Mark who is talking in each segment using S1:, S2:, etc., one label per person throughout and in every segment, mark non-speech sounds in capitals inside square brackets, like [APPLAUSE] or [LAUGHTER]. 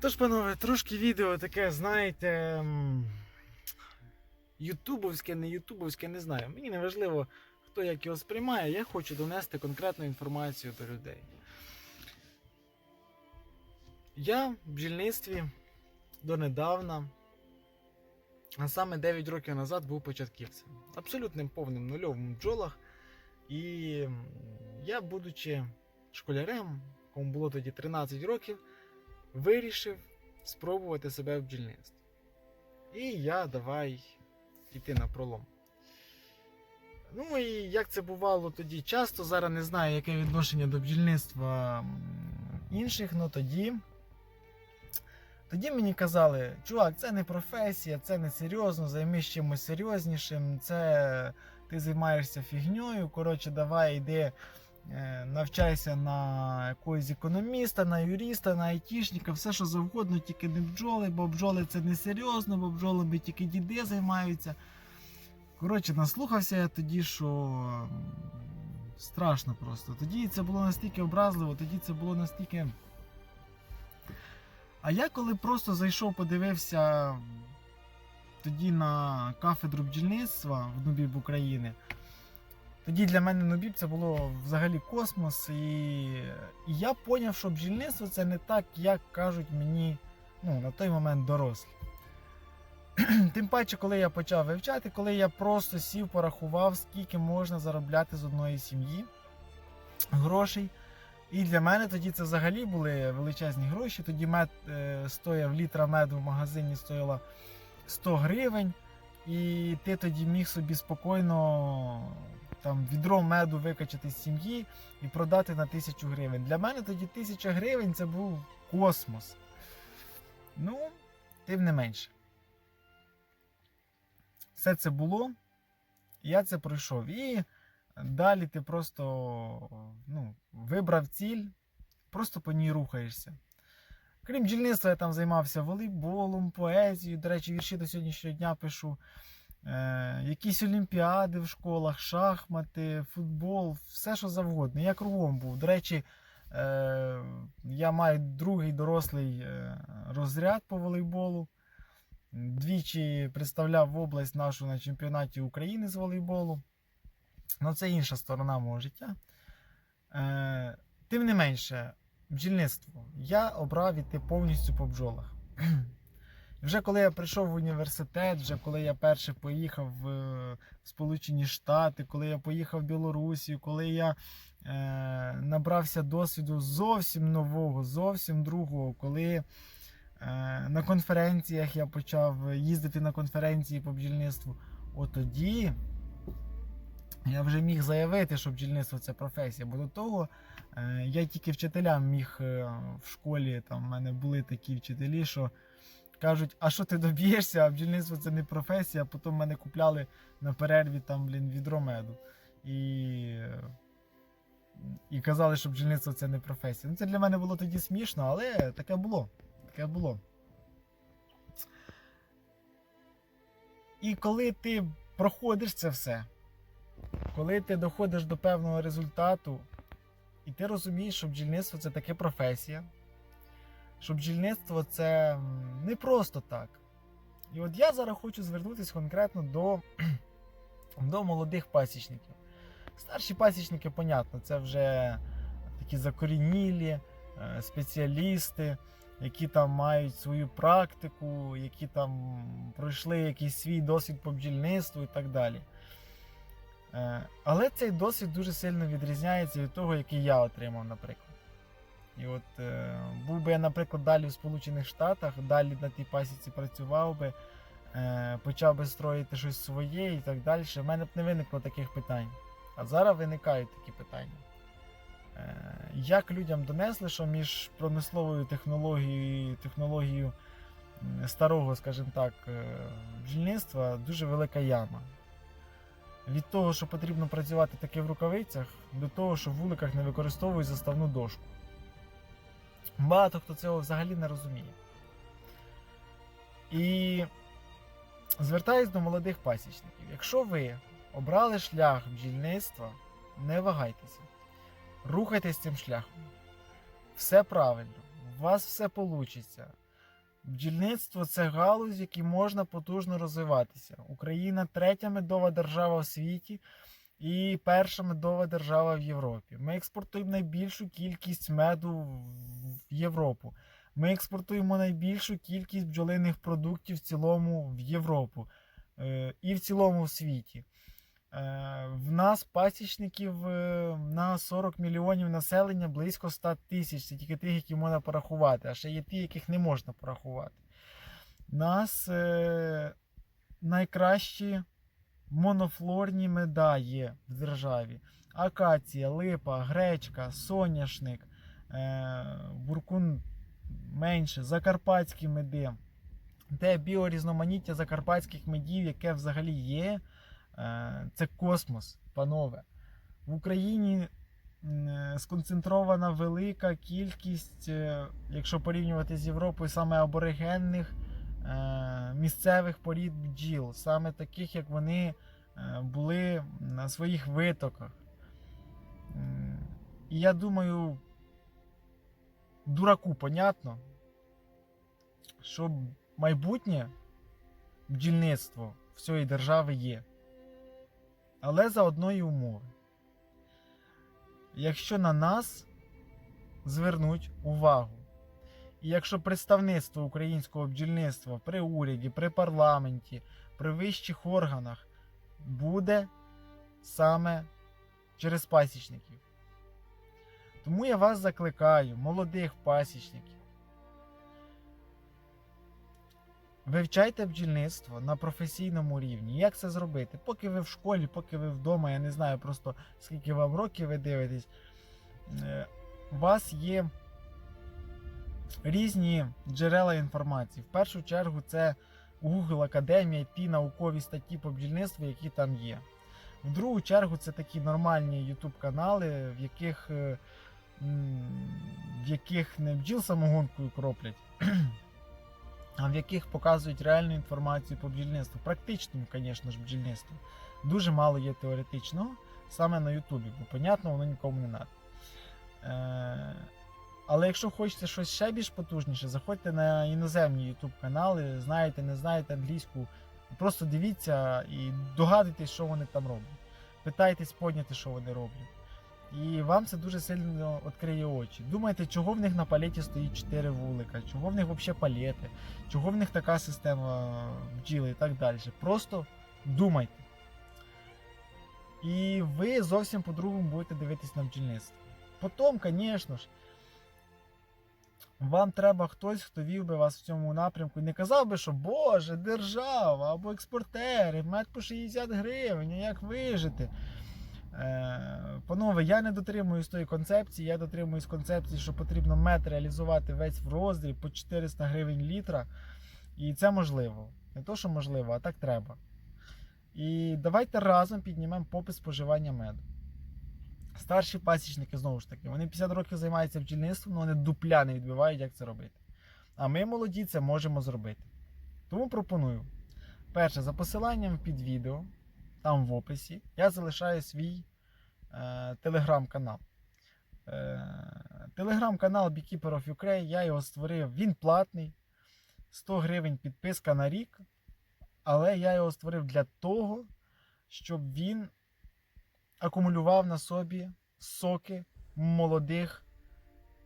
S1: Тож, панове, трошки відео таке, знаєте. Ютубовське, не ютубовське, не знаю. Мені не важливо, хто як його сприймає, я хочу донести конкретну інформацію до людей. Я в бджільництві донедавна, а саме 9 років назад був початківцем. Абсолютним повним нульовим бджолах. І я, будучи школярем, кому було тоді 13 років, вирішив спробувати себе в бджільництві. І я давай йти на пролом. Ну і як це бувало тоді часто, зараз не знаю, яке відношення до бджільництва інших, але тоді. Тоді мені казали, чувак, це не професія, це не серйозно, займись чимось серйознішим, це ти займаєшся фігньою. Коротше, давай йди навчайся на якогось економіста, на юриста, на айтішника, все що завгодно, тільки не бджоли, бо бджоли це не серйозно, бо бджолами тільки діди займаються. Коротше, наслухався я тоді, що страшно просто. Тоді це було настільки образливо, тоді це було настільки. А я коли просто зайшов, подивився тоді на кафедру бджільництва в Нубіб України, тоді для мене Нубіб це було взагалі космос. І, і я зрозумів, що бджільництво це не так, як кажуть мені ну, на той момент дорослі. [CLEARS THROAT] Тим паче, коли я почав вивчати, коли я просто сів, порахував, скільки можна заробляти з одної сім'ї грошей. І для мене тоді це взагалі були величезні гроші. Тоді мед е, стояв літра меду в магазині стояла 100 гривень, і ти тоді міг собі спокійно там відро меду викачати з сім'ї і продати на тисячу гривень. Для мене тоді тисяча гривень це був космос. Ну, тим не менше. Все це було, я це пройшов. І далі ти просто ну, вибрав ціль, просто по ній рухаєшся. Крім бджільництва, я там займався волейболом, поезією. До речі, вірші до сьогоднішнього дня пишу. Е, якісь олімпіади в школах, шахмати, футбол, все що завгодно. Я кругом був. До речі, е, я маю другий дорослий е, розряд по волейболу. Двічі представляв область нашу на чемпіонаті України з волейболу. Ну, це інша сторона мого життя. Е, тим не менше, бджільництво. Я обрав іти повністю по бджолах. Вже коли я прийшов в університет, вже коли я перше поїхав в Сполучені Штати, коли я поїхав в Білорусію, коли я е, набрався досвіду зовсім нового, зовсім другого, коли е, на конференціях я почав їздити на конференції по бджільництву, от тоді я вже міг заявити, що бджільництво це професія. Бо до того е, я тільки вчителям міг е, в школі, там в мене були такі вчителі, що кажуть, а що ти доб'єшся, а бджільництво це не професія, потім мене купляли на перерві там, блін, відро меду. І, і казали, що бджільництво це не професія. Ну, це для мене було тоді смішно, але таке було. Таке було. І коли ти проходиш це все, коли ти доходиш до певного результату, і ти розумієш, що бджільництво це таке професія, що бджільництво це не просто так. І от я зараз хочу звернутися конкретно до, [CLEARS THROAT] до молодих пасічників. Старші пасічники, понятно, це вже такі закорінілі е, спеціалісти, які там мають свою практику, які там пройшли якийсь свій досвід по бджільництву і так далі. Е, Але цей досвід дуже сильно відрізняється від того, який я отримав, наприклад. І от е, був би я, наприклад, далі в Сполучених Штатах, далі на тій пасіці працював би, е, почав би строїти щось своє і так далі. В мене б не виникло таких питань. А зараз виникають такі питання. Е, як людям донесли, що між промисловою технологією і технологією старого, скажімо так, е, бджільництва дуже велика яма. Від того, що потрібно працювати таки в рукавицях, до того, що в вуликах не використовують заставну дошку. Багато хто цього взагалі не розуміє. І звертаюсь до молодих пасічників. Якщо ви обрали шлях бджільництва, не вагайтеся. Рухайтесь цим шляхом. Все правильно, у вас все вийде. Бджільництво це галузь, в якій можна потужно розвиватися. Україна третя медова держава в світі і перша медова держава в Європі. Ми експортуємо найбільшу кількість меду в Європу. Ми експортуємо найбільшу кількість бджолиних продуктів в цілому в Європу е, і в цілому в світі. Е, В нас пасічників е, на 40 мільйонів населення близько 100 тисяч. Це тільки тих, які можна порахувати, а ще є ті, яких не можна порахувати. Нас найкращі монофлорні меда є в державі. Акація, липа, гречка, соняшник, е, буркун менше, закарпатські меди. Те біорізноманіття закарпатських медів, яке взагалі є, е, це космос, панове. В Україні е, сконцентрована велика кількість, якщо порівнювати з Європою, саме аборигенних місцевих порід бджіл, саме таких, як вони е, були на своїх витоках. І я думаю, дураку понятно, що майбутнє бджільництво всієї держави є. Але за одної умови. Якщо на нас звернуть увагу, і якщо представництво українського бджільництва при уряді, при парламенті, при вищих органах буде саме через пасічників. Тому я вас закликаю, молодих пасічників. Вивчайте бджільництво на професійному рівні. Як це зробити? Поки ви в школі, поки ви вдома, я не знаю просто скільки вам років ви дивитесь. е, У вас є різні джерела інформації. В першу чергу це Google Академія, ті наукові статті по бджільництву, які там є. В другу чергу це такі нормальні YouTube канали, в яких, е, в яких не бджіл самогонкою кроплять, а в яких показують реальну інформацію по бджільництву. Практичному, звісно ж, бджільництву. Дуже мало є теоретичного саме на Ютубі, бо, понятно, воно нікому не треба. Але якщо хочете щось ще більш потужніше, заходьте на іноземні YouTube канали, знаєте, не знаєте англійську, просто дивіться і догадуйтесь, що вони там роблять. Питайтесь поняти, що вони роблять. І вам це дуже сильно відкриє очі. Думайте, чого в них на палеті стоїть 4 вулика, чого в них взагалі палети, чого в них така система бджіли і так далі. Просто думайте. І ви зовсім по-другому будете дивитись на бджільництво. Потім, звісно ж, вам треба хтось, хто вів би вас в цьому напрямку і не казав би, що Боже, держава або експортери, мед по 60 гривень, як вижити. Е, панове, я не дотримуюсь тої концепції, я дотримуюсь концепції, що потрібно мед реалізувати весь в роздріб по 400 гривень літра. І це можливо. Не то, що можливо, а так треба. І давайте разом піднімемо попит споживання меду. Старші пасічники, знову ж таки, вони 50 років займаються бджільництвом, але вони дупля не відбивають, як це робити. А ми, молоді, це можемо зробити. Тому пропоную. Перше, за посиланням під відео, там в описі, я залишаю свій е, телеграм-канал. Е, телеграм-канал Beekeeper of Ukraine, я його створив, він платний. 100 гривень підписка на рік. Але я його створив для того, щоб він акумулював на собі соки молодих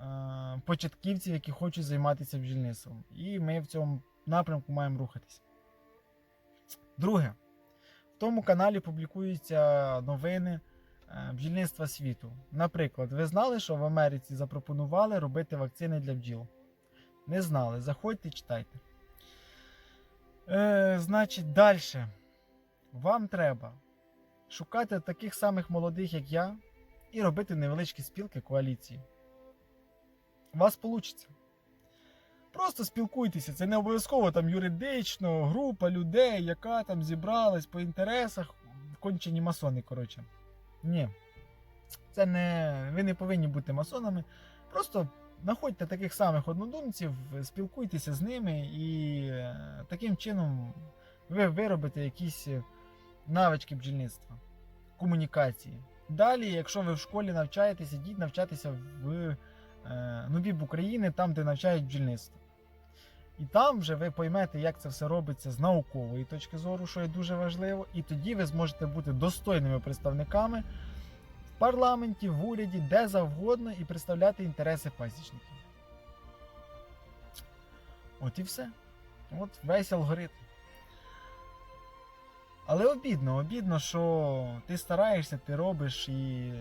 S1: е, початківців, які хочуть займатися бджільництвом. І ми в цьому напрямку маємо рухатися. Друге, в тому каналі публікуються новини е, бджільництва світу. Наприклад, ви знали, що в Америці запропонували робити вакцини для бджіл? Не знали. Заходьте, читайте. Е, значить, далі. Вам треба шукати таких самих молодих, як я, і робити невеличкі спілки коаліції. У вас вийде. Просто спілкуйтеся, це не обов'язково там юридично, група людей, яка там зібралась по інтересах, кончені масони, коротше. Ні. Це не. Ви не повинні бути масонами. Просто знаходьте таких самих однодумців, спілкуйтеся з ними, і е, таким чином ви виробите якісь е, навички бджільництва, комунікації. Далі, якщо ви в школі навчаєтеся, йдіть навчатися в е, Нубіб України, там, де навчають бджільництво. І там вже ви поймете, як це все робиться з наукової точки зору, що є дуже важливо, і тоді ви зможете бути достойними представниками в парламенті, в уряді, де завгодно, і представляти інтереси пасічників. От і все. От весь алгоритм. Але обідно, обідно, що ти стараєшся, ти робиш і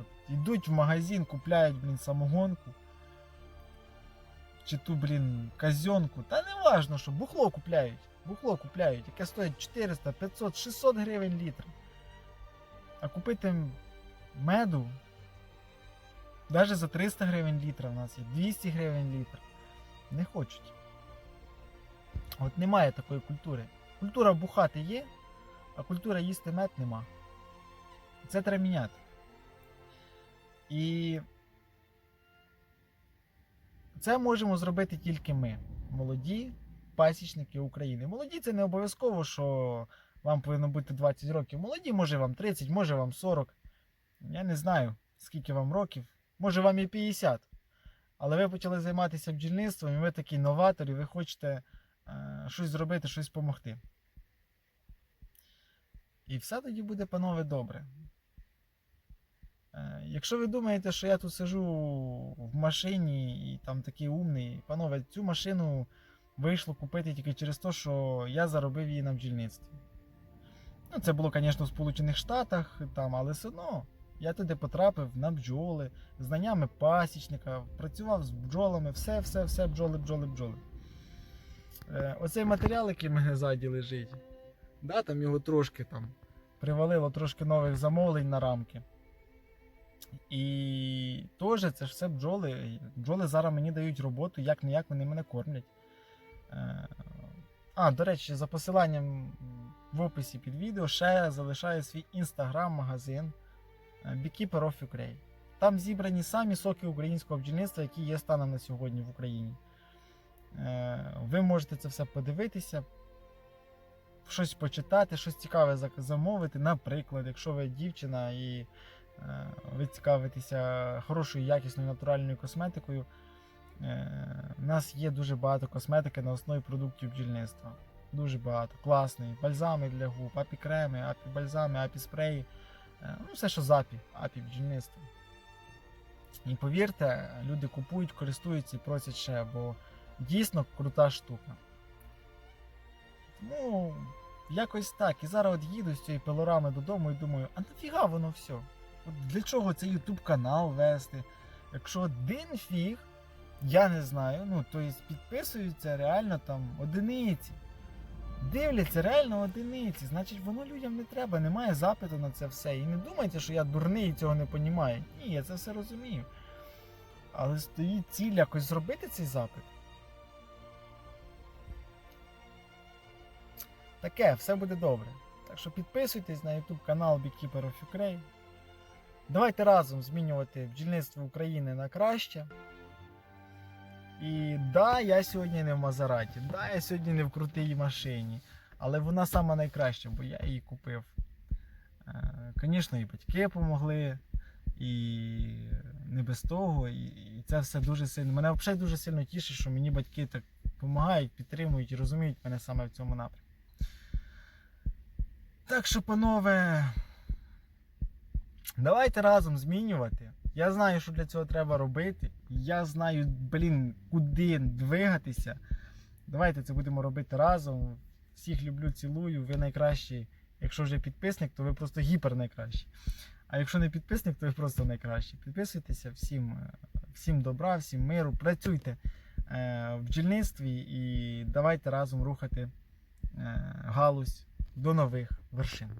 S1: от, йдуть в магазин, купляють, блін, самогонку. Чи ту, блін, казьонку. Та не важно, що бухло купляють. Бухло купляють, яке стоїть 400, 500, 600 гривень літр. А купити меду навіть за 300 гривень літра в нас є, 200 гривень літр. Не хочуть. От немає такої культури. Культура бухати є, а культура їсти мед нема. Це треба міняти. І це можемо зробити тільки ми, молоді пасічники України. Молоді це не обов'язково, що вам повинно бути 20 років. Молоді, може вам 30, може вам 40. Я не знаю, скільки вам років. Може вам і 50. Але ви почали займатися бджільництвом, і ви такий новатор, і ви хочете е, щось зробити, щось допомогти. І все тоді буде, панове, добре. Е, Якщо ви думаєте, що я тут сижу в машині і там такий умний, панове, цю машину вийшло купити тільки через те, що я заробив її на бджільництві. Ну, це було, звісно, в Сполучених Штатах, там, але все одно я туди потрапив на бджоли, знаннями пасічника, працював з бджолами, все, все, все, бджоли, бджоли, бджоли. Е, оцей матеріал, який в мене ззаді лежить, да, там його трошки там привалило трошки нових замовлень на рамки. І теж це ж все бджоли. Бджоли зараз мені дають роботу, як не як вони мене кормлять. Е, А, до речі, за посиланням в описі під відео ще залишаю свій інстаграм-магазин е, Beekeeper of Ukraine. Там зібрані самі соки українського бджільництва, які є станом на сьогодні в Україні. Е, Ви можете це все подивитися, щось почитати, щось цікаве замовити. Наприклад, якщо ви дівчина і е, ви цікавитеся хорошою якісною натуральною косметикою. Е, У нас є дуже багато косметики на основі продуктів бджільництва. Дуже багато. Класний. Бальзами для губ, апі-креми, апі-бальзами, апі-спреї. Е, Ну, все, що з апі, апі бджільництво. І повірте, люди купують, користуються і просять ще, бо дійсно крута штука. Тому якось так. І зараз от їду з цієї пилорами додому і думаю, а нафіга воно все? От для чого цей YouTube канал вести? Якщо один фіг, я не знаю, ну то есть підписуються реально там одиниці. Дивляться реально одиниці, значить воно людям не треба, немає запиту на це все. І не думайте, що я дурний і цього не розумію. Ні, я це все розумію. Але стоїть ціль якось зробити цей запит. Таке, все буде добре. Так що підписуйтесь на YouTube канал Beekeeper of Ukraine. Давайте разом змінювати бджільництво України на краще. І да, я сьогодні не в Мазераті, да, я сьогодні не в крутій машині, але вона сама найкраща, бо я її купив. Звісно, і батьки допомогли, і не без того. І це все дуже сильно. Мене взагалі дуже сильно тішить, що мені батьки так допомагають, підтримують і розуміють мене саме в цьому напрямку. Так що, панове, давайте разом змінювати. Я знаю, що для цього треба робити. Я знаю, блін, куди двигатися. Давайте це будемо робити разом. Всіх люблю, цілую. Ви найкращі. Якщо вже підписник, то ви просто гіпер найкращі. А якщо не підписник, то ви просто найкращі. Підписуйтеся, всім, е, всім добра, всім миру. Працюйте е, в бджільництві і давайте разом рухати е, галузь до нових вершин.